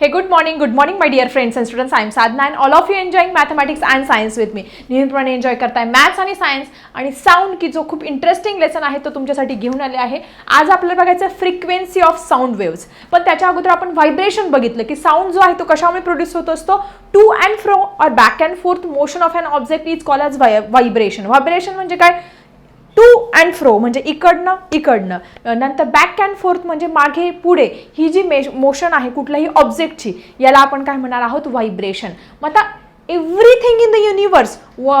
Hey, good morning, good morning, my dear friends and students. I am Sadhna and all of you enjoying mathematics and science with me. नेहमीप्रमाणे enjoy करताय maths आणि science आणि sound की जो खूप interesting lesson आहे तो तुमच्यासाठी घेऊन आले आहे. आज आपल्याला बघायचं फ्रिक्वेन्सी ऑफ साऊंड वेव्स पण त्याच्या अगोदर आपण व्हायब्रेशन बघितलं की साऊंड जो आहे तो कशामुळे प्रोड्यूस होत असतो? टू अँड फ्रो और back and forth motion of an object is called as vibration vibration म्हणजे काय? टू अँड फ्रो म्हणजे इकडनं इकडनं. नंतर बॅक अँड फोर्थ म्हणजे मागे पुढे ही जी मे मोशन आहे कुठल्याही ऑब्जेक्टची याला आपण काय म्हणणार आहोत? व्हायब्रेशन मग आता everything in the universe we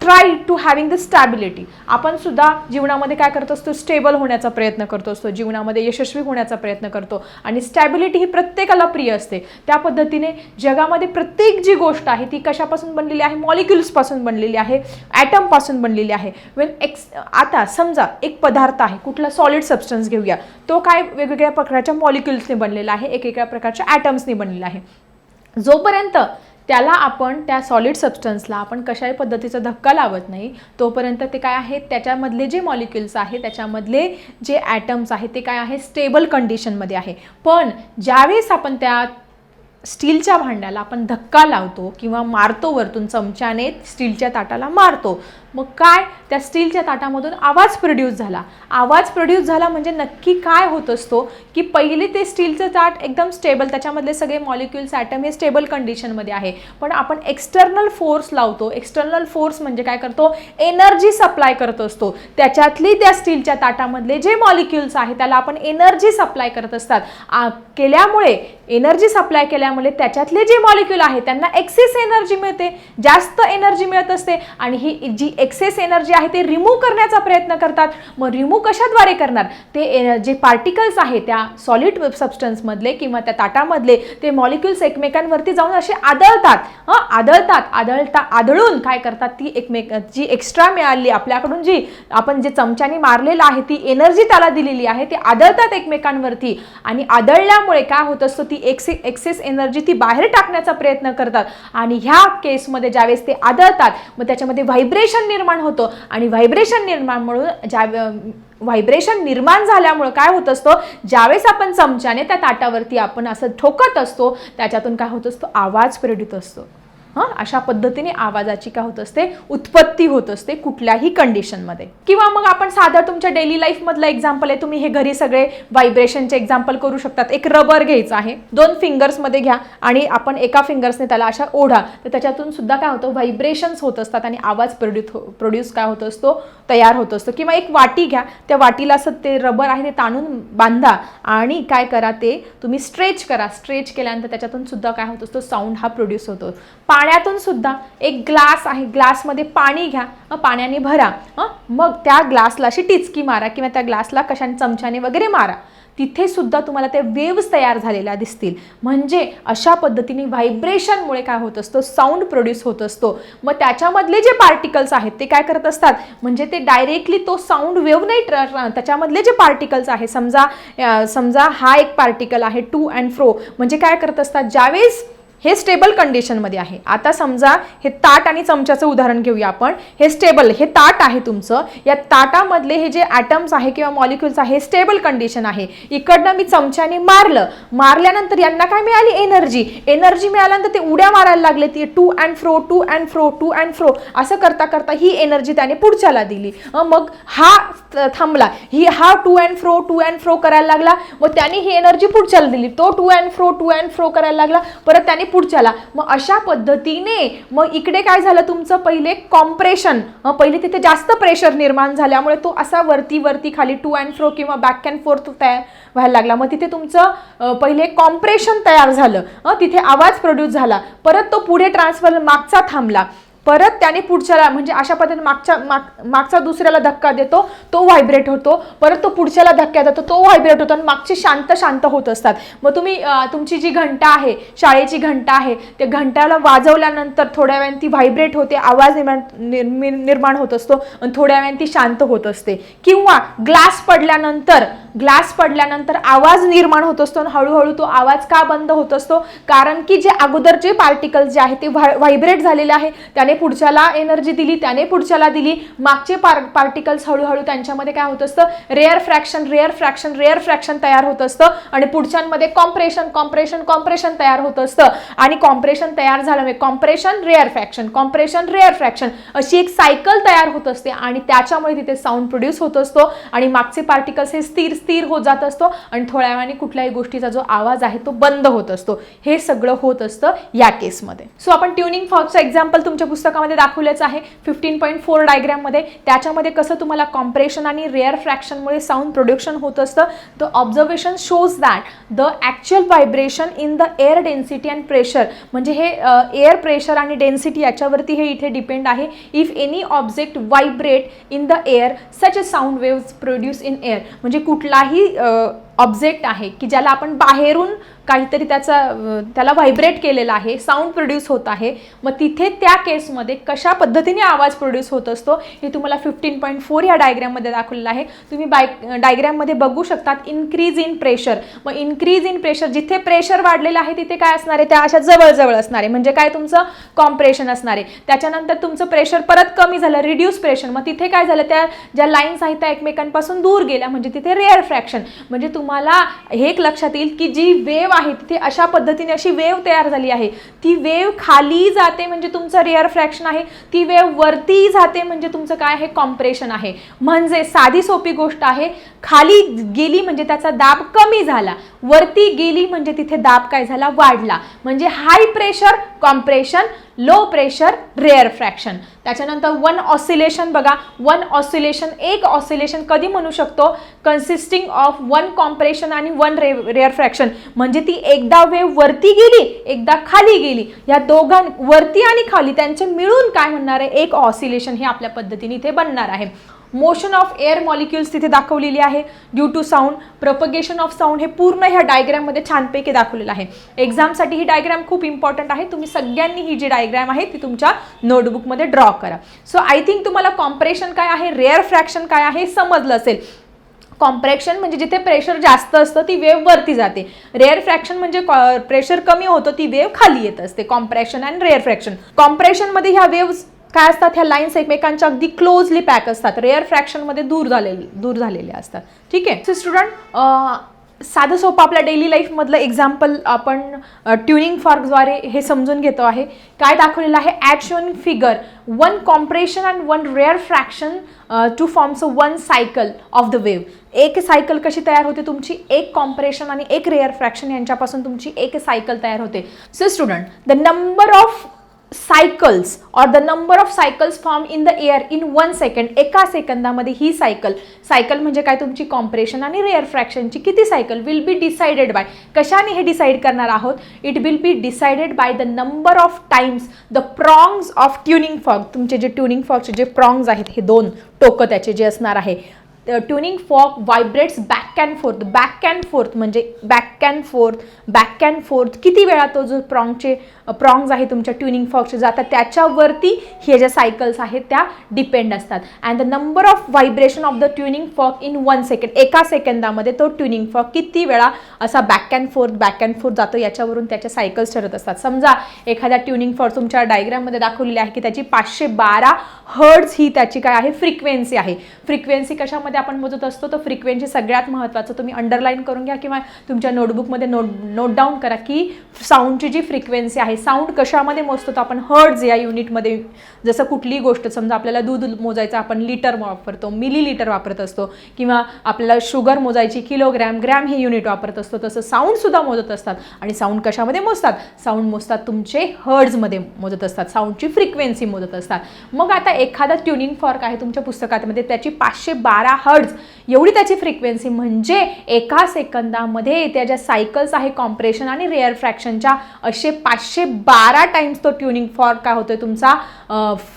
try to having the stability आपण सुद्धा जीवनामध्ये काय करत असतो? स्टेबल होण्याचा प्रयत्न करतो असतो. जीवनामध्ये यशस्वी होण्याचा प्रयत्न करतो. आणि स्टॅबिलिटी ही प्रत्येकाला प्रिय असते. त्या पद्धतीने जगामध्ये प्रत्येक जी गोष्ट आहे ती कशापासून बनलेली आहे? मॉलिक्युल्सपासून बनलेली आहे. ॲटमपासून बनलेली आहे. वेन एक्स आता समजा एक पदार्थ आहे कुठला सॉलिड सबस्टन्स घेऊया. तो काय वेगवेगळ्या प्रकारच्या मॉलिक्युल्सने बनलेला आहे? एकेका प्रकारच्या ॲटम्सने बनलेला आहे. जोपर्यंत त्याला आपण त्या सॉलिड सबस्टन्सला आपण कशाही पद्धतीचा धक्का लावत नाही. तोपर्यंत ते काय आहे? त्याच्यामधले जे मॉलिक्युल्स आहे त्याच्यामधले जे ॲटम्स आहे ते काय आहे? स्टेबल कंडिशनमध्ये आहे. पण ज्यावेळेस आपण त्या स्टीलच्या भांड्याला आपण धक्का लावतो किंवा मारतो वरतून चमच्याने स्टीलच्या ताटाला मारतो मग काय? त्या स्टीलच्या ताटामधून आवाज प्रोड्यूस झाला. आवाज प्रोड्यूस झाला म्हणजे नक्की काय होत असतो? की पहिले ते स्टीलचं ताट एकदम स्टेबल त्याच्यामधले सगळे मॉलिक्युल्स ॲटम हे स्टेबल कंडिशनमध्ये आहे. पण आपण एक्सटर्नल फोर्स लावतो. एक्सटर्नल फोर्स म्हणजे काय करतो? एनर्जी सप्लाय करत असतो. त्याच्यातली त्या स्टीलच्या ताटामधले जे मॉलिक्युल्स आहे त्याला आपण एनर्जी सप्लाय करत असतात. आ, केल्यामुळे एनर्जी सप्लाय केल्यामुळे त्याच्यातले जे मॉलिक्युल आहे त्यांना एक्सेस एनर्जी मिळते जास्त एनर्जी मिळत असते. आणि ही जी एक्सेस एनर्जी आहे ते रिमूव्ह करण्याचा प्रयत्न करतात. मग रिमूव्ह कशाद्वारे करणार? ते जे पार्टिकल्स आहे त्या सॉलिड सबस्टन्समधले किंवा त्या ताटामधले ते मॉलिक्युल्स एकमेकांवरती जाऊन असे आदळतात. हं आदळतात. आदळता आदळून काय करतात? ती एकमेक जी एक्स्ट्रा मिळाली आपल्याकडून जी आपण जे चमच्याने मारलेलं आहे ती एनर्जी त्याला दिलेली आहे ते आदळतात एकमेकांवरती. आणि आदळल्यामुळे काय होत असतं? ती एक्से एक्सेस एनर्जी ती बाहेर टाकण्याचा प्रयत्न करतात. आणि ह्या केसमध्ये ज्यावेळेस ते आदळतात मग त्याच्यामध्ये व्हायब्रेशन निर्माण होतं आणि व्हायब्रेशन निर्माण म्हणून ज्या व्हायब्रेशन निर्माण झाल्यामुळं काय होत असतं? ज्यावेळेस आपण चमच्याने त्या ताटावरती आपण असं ठोकत असतो त्याच्यातून काय होत असतो? आवाज प्रेरित असतो. हां? अशा पद्धतीने आवाजाची काय होत असते उत्पत्ती होत असते कुठल्याही कंडिशनमध्ये किंवा मग आपण साधं तुमच्या डेली लाईफमधलं एक्झाम्पल आहे तुम्ही हे घरी सगळे व्हायब्रेशनचे एक्झाम्पल करू शकतात. एक रबर घ्यायचं आहे. दोन फिंगर्समध्ये घ्या आणि आपण एका फिंगर्सने त्याला अशा ओढा. तर त्याच्यातून सुद्धा काय होतं? व्हायब्रेशन्स होत असतात आणि आवाज प्रोड्यूस हो, प्रोड्यूस काय होत असतो? तयार होत असतो. किंवा एक वाटी घ्या. त्या वाटीला असं ते रबर आहे ते ताणून बांधा आणि काय करा ते तुम्ही स्ट्रेच करा. स्ट्रेच केल्यानंतर त्याच्यातून सुद्धा काय होत असतो? साऊंड हा प्रोड्यूस होतो. पाण्यातून सुद्धा एक ग्लास आहे. ग्लासमध्ये पाणी घ्या पाण्याने भरा मग त्या ग्लासला अशी टिचकी मारा किंवा त्या ग्लासला कशाने चमच्याने वगैरे मारा. तिथे सुद्धा तुम्हाला ते वेव्स तयार झालेल्या दिसतील. म्हणजे अशा पद्धतीने व्हायब्रेशनमुळे काय होत असतो? साऊंड प्रोड्यूस होत असतो. मग त्याच्यामधले जे पार्टिकल्स आहेत ते काय करत असतात? म्हणजे ते डायरेक्टली तो साऊंड वेव्ह नाही ट्र- त्याच्यामधले जे पार्टिकल्स आहे समजा समजा हा एक पार्टिकल आहे टू अँड फ्रो. म्हणजे काय करत असतात? ज्यावेळेस हे स्टेबल कंडिशनमध्ये आहे. आता समजा हे ताट आणि चमच्याचं उदाहरण घेऊया आपण. हे स्टेबल हे ताट आहे तुमचं. या ताटामधले हे जे ॲटम्स आहे किंवा मॉलिक्युल्स आहे हे स्टेबल कंडिशन आहे. इकडनं मी चमच्याने मारलं. मारल्यानंतर यांना काय मिळाली? एनर्जी एनर्जी मिळाल्यानंतर ते उड्या मारायला लागले. ती to and fro to and fro to and fro असं करता करता ही एनर्जी त्याने पुढच्याला दिली. मग हा थांबला. ही हा to and fro to and fro करायला लागला. मग त्याने ही एनर्जी पुढच्याला दिली. तो to and fro to and fro करायला लागला. परत त्याने पुढच्याला. मग अशा पद्धतीने मग इकडे काय झालं तुमचं? पहिले कॉम्प्रेशन पहिले तिथे जास्त प्रेशर निर्माण झाल्यामुळे तो असा वरती वरती खाली टू अँड फ्रो किंवा बॅक अँड फोर्थ तयार व्हायला लागला. मग तिथे तुमचं पहिले कॉम्प्रेशन तयार झालं. तिथे आवाज प्रोड्यूस झाला. परत तो पुढे ट्रान्सफर मागचा थांबला. परत त्याने पुढच्याला म्हणजे अशा पद्धतीने मागच्या माग मागचा दुसऱ्याला धक्का देतो तो व्हायब्रेट होतो. परत तो पुढच्याला धक्का देतो तो व्हायब्रेट होतो आणि मागचे शांत शांत होत असतात. मग तुम्ही तुमची जी घंटा आहे शाळेची घंटा आहे त्या घंटाला वाजवल्यानंतर थोड्या वेळाने ती व्हायब्रेट होते आवाज निर्माण निर्माण होत असतो आणि थोड्या वेळाने ती शांत होत असते. किंवा ग्लास पडल्यानंतर ग्लास पडल्यानंतर आवाज निर्माण होत असतो आणि हळूहळू तो आवाज का बंद होत असतो? कारण की जे अगोदरचे पार्टिकल्स जे आहे ते व्हायब्रेट झालेले आहे त्याने त्याने पुढच्याला एनर्जी दिली त्याने पुढच्याला दिली. मागचे पार पार्टिकल्स हळूहळू त्यांच्यामध्ये काय होत असतं? Rarefaction rarefaction rarefaction तयार होत असतं. आणि पुढच्यांमध्ये कॉम्प्रेशन कॉम्प्रेशन कॉम्प्रेशन तयार होत असतं. आणि कॉम्प्रेशन तयार झाल्यामुळे compression rarefaction compression rarefaction अशी एक सायकल तयार होत असते. आणि त्याच्यामुळे तिथे साऊंड प्रोड्यूस होत असतो. आणि मागचे पार्टिकल्स हे स्थिर स्थिर होत जात असतो. आणि थोड्या वेळाने कुठल्याही गोष्टीचा जो आवाज आहे तो बंद होत असतो. हे सगळं होत असतं या केसमध्ये सो आपण ट्युनिंग फॉकचं एक्झाम्पल तुमच्या पुस्तकामध्ये दाखवलेच आहे. फिफ्टीन पॉईंट फोर डायग्राममध्ये त्याच्यामध्ये कसं तुम्हाला कॉम्प्रेशन आणि रेअर फ्रॅक्शनमुळे साऊंड प्रोडक्शन होत असतं. The observation shows that the actual vibration in the air density and pressure म्हणजे हे एअर प्रेशर आणि डेन्सिटी याच्यावरती हे इथे डिपेंड आहे. If any object vibrate in the air such a sound waves produce in air म्हणजे कुठलाही object आहे की ज्याला आपण बाहेरून काहीतरी त्याचा त्याला व्हायब्रेट केलेला आहे साऊंड प्रोड्यूस होत आहे मग तिथे त्या केसमध्ये कशा पद्धतीने आवाज प्रोड्यूस होत असतो हे तुम्हाला फिफ्टीन पॉईंट फोर या डायग्रॅममध्ये दाखवलेलं आहे. तुम्ही बाय डायग्रॅममध्ये बघू शकतात इन्क्रीज इन प्रेशर मग इन्क्रीज इन प्रेशर जिथे प्रेशर वाढलेलं आहे तिथे काय असणार आहे? त्या अशा जवळजवळ असणार आहे. म्हणजे काय? तुमचं कॉम्प्रेशन असणार आहे. त्याच्यानंतर तुमचं प्रेशर परत कमी झालं रिड्यूस प्रेशर मग तिथे काय झालं? त्या ज्या लाईन्स आहेत त्या एकमेकांपासून दूर गेल्या. म्हणजे तिथे रेअर फ्रॅक्शन म्हणजे तुम्हाला हे एक लक्षात येईल की जी वेव आहे तिथे अशा पद्धतीने अशी वेव तयार झाली आहे. ती वेव खाली जाते म्हणजे तुमचं रेअर फ्रॅक्शन आहे. ती वेव वरती जाते म्हणजे तुमचं काय आहे? कॉम्प्रेशन आहे. म्हणजे साधी सोपी गोष्ट आहे. खाली गेली म्हणजे त्याचा दाब कमी झाला. वरती गेली म्हणजे तिथे दाब काय झाला? वाढला. म्हणजे high pressure compression low pressure rarefaction त्याच्यानंतर वन ऑसिलेशन बघा. वन ऑसिलेशन एक ऑसिलेशन कधी म्हणू शकतो? कन्सिस्टिंग ऑफ वन कॉम्प्रेशन आणि वन रे रेअर फ्रॅक्शन म्हणजे ती एकदा वेव वरती गेली एकदा खाली गेली. या दोघां वरती आणि खाली त्यांचे मिळून काय म्हणणार आहे? एक ऑसिलेशन हे आपल्या पद्धतीने इथे बनणार आहे. मोशन ऑफ एअर मॉलिक्युल्स तिथे दाखवलेली आहे. Due to sound propagation of sound हे पूर्ण ह्या डायग्रॅममध्ये छानपैकी दाखवलेलं आहे. एक्झामसाठी ही डायग्रॅम खूप इम्पॉर्टंट आहे. तुम्ही सगळ्यांनी ही जी डायग्रॅम आहे ती तुमच्या नोटबुकमध्ये ड्रॉ करा. सो आय थिंक तुम्हाला कॉम्प्रेशन काय आहे रेअर फ्रॅक्शन काय आहे हे समजलं असेल. कॉम्प्रेक्शन म्हणजे जिथे प्रेशर जास्त असतं ती वेव वरती जाते. रेअर फ्रॅक्शन म्हणजे प्रेशर कमी होतं ती वेव खाली येत असते. कॉम्प्रेक्शन अँड रेअर फ्रॅक्शन कॉम्प्रेशनमध्ये ह्या वेव्स काय असतात? ह्या लाईन्स एकमेकांच्या अगदी क्लोजली पॅक असतात. रेअर फ्रॅक्शनमध्ये दूर झालेले दूर झालेले असतात. ठीक आहे? सो स्टुडंट साधं सोपं आपल्या डेली लाईफमधलं एक्झाम्पल आपण ट्युनिंग फॉर्कद्वारे हे समजून घेतो आहे. काय दाखवलेलं आहे? At shown figure one compression and one rarefaction to forms a one cycle of the wave एक सायकल कशी तयार होते तुमची? एक कॉम्प्रेशन आणि एक रेअर फ्रॅक्शन यांच्यापासून तुमची एक सायकल तयार होते. So student the number of cycles or the number of cycles form in the air in one second एका सेकंदामध्ये ही सायकल सायकल म्हणजे काय? तुमची कॉम्प्रेशन आणि रेअर फ्रॅक्शनची किती cycle will be decided by कशाने हे डिसाईड करणार आहोत? It will be decided by the number of times the prongs of tuning fork तुमचे जे ट्युनिंग फॉगचे जे प्रॉंग्स आहेत हे दोन टोकं त्याचे जे असणार आहे. Tuning fork vibrates back and forth back and forth म्हणजे back and forth back and forth किती वेळा तो जो प्रॉंगचे प्रॉंग्स आहे तुमच्या ट्युनिंग फॉक्स जातात त्याच्यावरती हे ज्या सायकल्स आहेत त्या डिपेंड असतात. And the number of vibration of the tuning fork in one second एका सेकंदामध्ये तो ट्युनिंग फॉक किती वेळा असा back and forth back and forth जातो याच्यावरून त्याच्या सायकल्स ठरत असतात. समजा एखाद्या ट्युनिंग फॉक तुमच्या डायग्राममध्ये दाखवलेली आहे की त्याची पाचशे बारा हर्ड्स ही त्याची काय आहे? फ्रिक्वेन्सी आहे. फ्रिक्वेन्सी कशामध्ये आपण मोजत असतो? तर फ्रिक्वेन्सी सगळ्यात महत्त्वाचं तुम्ही अंडरलाईन करून घ्या किंवा तुमच्या नोटबुकमध्ये नोट नोट डाऊन करा की साऊंडची जी फ्रिक्वेन्सी आहे साऊंड कशामध्ये मोजतो तर आपण हर्ड्स या युनिटमध्ये जसं कुठलीही गोष्ट समजा आपल्याला दूध मोजायचं आपण लिटर वापरतो मिली लिटर वापरत असतो किंवा आपल्याला शुगर मोजायची किलोग्रॅम ग्रॅम हे युनिट वापरत असतो तसं साऊंडसुद्धा मोजत असतात. आणि साऊंड कशामध्ये मोजतात? साऊंड मोजतात तुमचे हर्ड्समध्ये मोजत असतात. साऊंडची फ्रिक्वेन्सी मोजत असतात. मग आता एखादा ट्युनिंग फॉर्क आहे तुमच्या पुस्तकामध्ये त्याची पाचशे बारा हर्ड्स एवढी त्याची फ्रिक्वेन्सी म्हणजे एका सेकंदामध्ये त्या ज्या सायकल्स आहे कॉम्प्रेशन आणि रेअर फ्रॅक्शनच्या असे पाचशे बारा टाइम्स तो ट्युनिंग फॉर काय होतोय तुमचा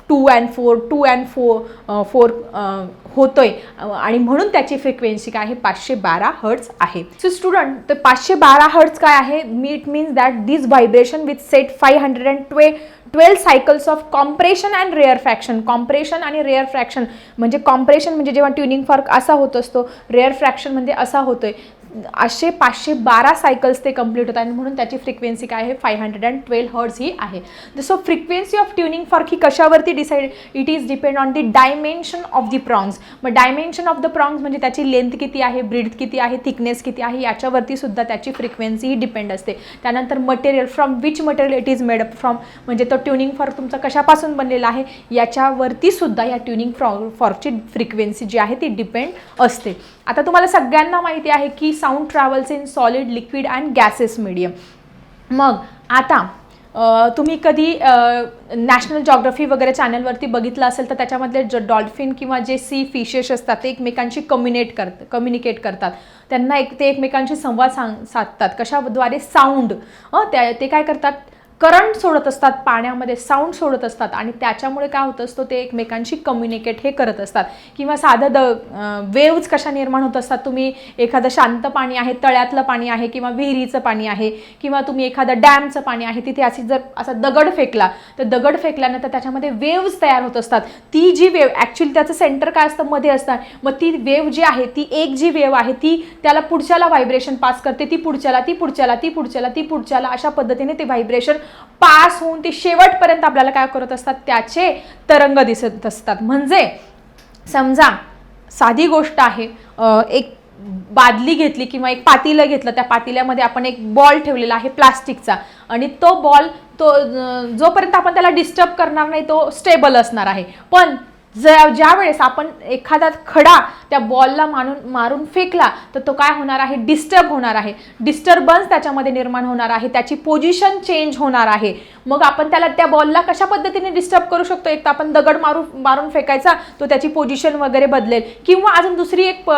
two and four two and four four होतोय. आणि म्हणून त्याची फ्रिक्वेन्सी काय आहे? पाचशे बारा हर्ट्स आहे. सो स्टुडंट तर पाचशे बारा हर्ट्स काय आहे? मी it means that this vibration with set five hundred and ट्वे twelve cycles of compression and rarefaction compression आणि रेअर फ्रॅक्शन म्हणजे कॉम्प्रेशन म्हणजे जेव्हा ट्युनिंग फॉर्क असा होत असतो रेअर फ्रॅक्शन म्हणजे असा होतोय. असे पाचशे बारा सायकल्स ते कंप्लीट होतात आणि म्हणून त्याची फ्रिक्वेन्सी काय आहे? Five hundred and twelve hertz ही आहे. So frequency of tuning fork he कशावरती decide it is depend on the dimension of the prongs मग डायमेन्शन ऑफ द प्रॉन्ग्स म्हणजे त्याची लेंथ किती आहे ब्रीड किती आहे थिकनेस किती आहे याच्यावरती सुद्धा त्याची फ्रिक्वेन्सी ही डिपेंड असते. त्यानंतर material from which material it is made up from म्हणजे तो ट्युनिंग फॉर्क तुमचा कशापासून बनलेला आहे? याच्यावरती सुद्धा या ट्युनिंग फ्रॉ फॉर्कची फ्रिक्वेन्सी जी आहे ती डिपेंड असते. आता तुम्हाला सगळ्यांना माहिती आहे की sound travels in solid liquid and gases medium मग आता तुम्ही कधी नॅशनल जॉग्रफी वगैरे चॅनलवरती बघितलं असेल तर त्याच्यामधले ज डॉल्फिन किंवा जे सी फिशेस असतात ते एकमेकांशी कम्युनेट करत कम्युनिकेट करतात. त्यांना एक ते एकमेकांशी संवाद सांग साधतात. कशाद्वारे? साऊंड त्या ते काय करतात? करंट सोडत असतात पाण्यामध्ये साऊंड सोडत असतात आणि त्याच्यामुळे काय होत असतं ते एकमेकांशी कम्युनिकेट हे करत असतात. किंवा साधं द वेव्ज कशा निर्माण होत असतात तुम्ही एखादं शांत पाणी आहे तळ्यातलं पाणी आहे किंवा विहिरीचं पाणी आहे किंवा तुम्ही एखादं डॅमचं पाणी आहे तिथे अशी जर असा दगड फेकला तर दगड फेकल्यानंतर त्याच्यामध्ये वेव्ज तयार होत असतात. ती जी वेव ॲक्च्युली त्याचं सेंटर काय असतं मध्ये असतं. मग ती वेव जी आहे ती एक जी वेव आहे ती त्याला पुढच्याला व्हायब्रेशन पास करते ती पुढच्याला ती पुढच्याला ती पुढच्याला ती पुढच्याला अशा पद्धतीने ते व्हायब्रेशन पास होऊन ते शेवटपर्यंत आपल्याला काय करत असतात त्याचे तरंग दिसत असतात. म्हणजे समजा साधी गोष्ट आहे एक बादली घेतली किंवा एक पातीलं घेतलं त्या पातील्यामध्ये आपण एक बॉल ठेवलेला आहे प्लास्टिकचा आणि तो बॉल तो जोपर्यंत आपण त्याला डिस्टर्ब करणार नाही तो स्टेबल असणार आहे. पण जर ज्या वेळेस आपण एखादा खडा त्या बॉलला मारून मारून फेकला तर तो काय होणार आहे? डिस्टर्ब होणार आहे. डिस्टर्बन्स त्याच्यामध्ये निर्माण होणार आहे. त्याची पोझिशन चेंज होणार आहे. मग आपण त्याला त्या बॉलला कशा पद्धतीने डिस्टर्ब करू शकतो? एक तर आपण दगड मारू मारून फेकायचा तो त्याची पोझिशन वगैरे बदलेल. किंवा अजून दुसरी एक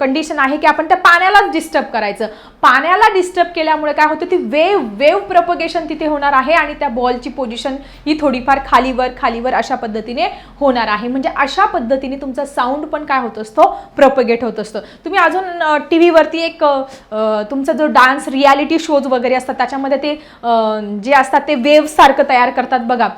कंडिशन आहे की आपण त्या पाण्यालाच डिस्टर्ब करायचं. पाण्याला डिस्टर्ब केल्यामुळे काय होतं? ती वेव वेव प्रपोगेशन तिथे होणार आहे आणि त्या बॉलची पोझिशन ही थोडीफार खालीवर खालीवर अशा पद्धतीने होणार आहे. म्हणजे अशा पद्धतीने तुमचा साऊंड पण काय होत असतो? प्रपोगेट होत असतो. तुम्ही अजून टी व्हीवरती एक तुमचा जो डान्स रियालिटी शोज वगैरे असतात त्याच्यामध्ये ते जे असतात ते वेव्हसारखं तयार करतात बघा.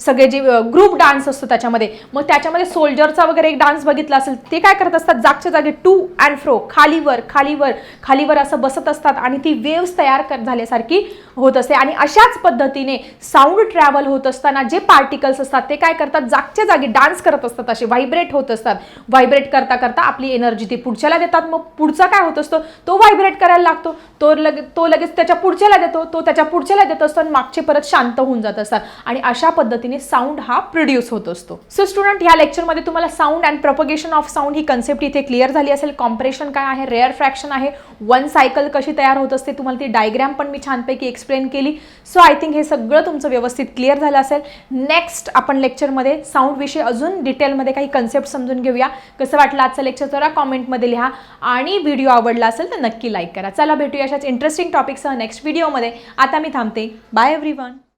सगळे जे ग्रुप डान्स असतो त्याच्यामध्ये. मग त्याच्यामध्ये सोल्जरचा वगैरे एक डान्स बघितला असेल ते काय करत असतात? जागच्या जागी टू अँड फ्रो खालीवर खालीवर खालीवर असं बसत असतात आणि ती वेव्स तयार कर झाल्यासारखी होत असते. आणि अशाच पद्धतीने साऊंड ट्रॅव्हल होत असताना जे पार्टिकल्स असतात ते काय करतात? जागच्या जागी डान्स करत असतात असे व्हायब्रेट होत असतात. व्हायब्रेट करता करता आपली एनर्जी ती पुढच्याला देतात. मग पुढचा काय होत असतो? तो व्हायब्रेट करायला लागतो. तो लगे तो लगेच त्याच्या पुढच्याला देतो तो त्याच्या पुढच्याला देत असतो आणि मागचे परत शांत होऊन जात असतात. आणि अशा पद्धतीने साऊंड हा प्रोड्यूस होत असतो. सो स्टुडंट ह्या लेक्चरमध्ये तुम्हाला sound and propagation of sound he concept इथे क्लिअर झाली असेल. कॉम्प्रेशन काय आहे? रेअर फ्रॅक्शन आहे. वन सायकल कशी तयार होत असते? तुम्हाला ती डायग्रॅम पण मी छानपैकी एक्सप्लेन केली. सो आय थिंक हे सगळं तुमचं व्यवस्थित क्लिअर झालं असेल. नेक्स्ट आपण लेक्चरमध्ये साऊंड विषयी अजून डिटेलमध्ये काही कन्सेप्ट समजून घेऊया. कसं वाटलं आजचं लेक्चर जरा कॉमेंटमध्ये लिहा. आणि व्हिडिओ आवडला असेल तर नक्की लाईक करा. चला भेटूया अशाच इंटरेस्टिंग टॉपिकसह नेक्स्ट व्हिडिओमध्ये आता मी थांबते. Bye every